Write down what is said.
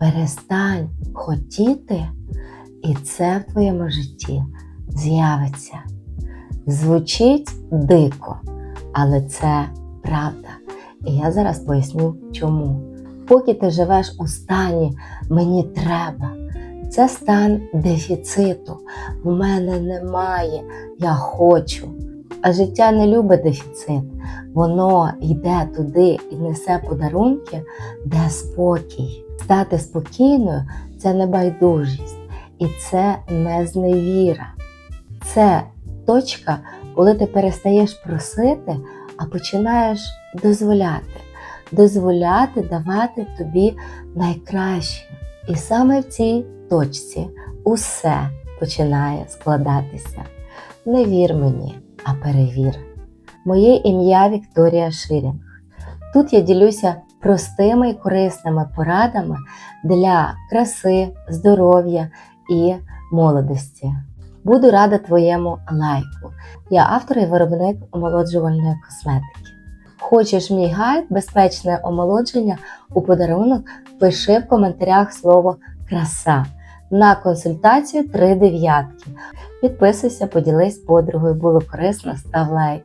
перестань хотіти, і це в твоєму житті з'явиться. Звучить дико, але це правда. І я зараз поясню чому. Поки ти живеш у стані мені треба, це стан дефіциту. В мене немає, я хочу. А життя не любить дефіцит. Воно йде туди і несе подарунки, де спокій. Стати спокійною це не байдужість і це не зневіра. Це точка, коли ти перестаєш просити, а починаєш дозволяти. Дозволяти давати тобі найкраще. І саме в цій точці усе починає складатися. Не вір мені, а перевір. Моє ім'я Вікторія Ширінг. Тут я ділюся простими і корисними порадами для краси, здоров'я і молодості. Буду рада твоєму лайку. Я автор і виробник омолоджувальної косметики. Хочеш мій гайд, безпечне омолодження у подарунок? Пиши в коментарях слово краса. На консультацію три дев'ятки. Підписуйся, поділись подругою, було корисно, став лайк.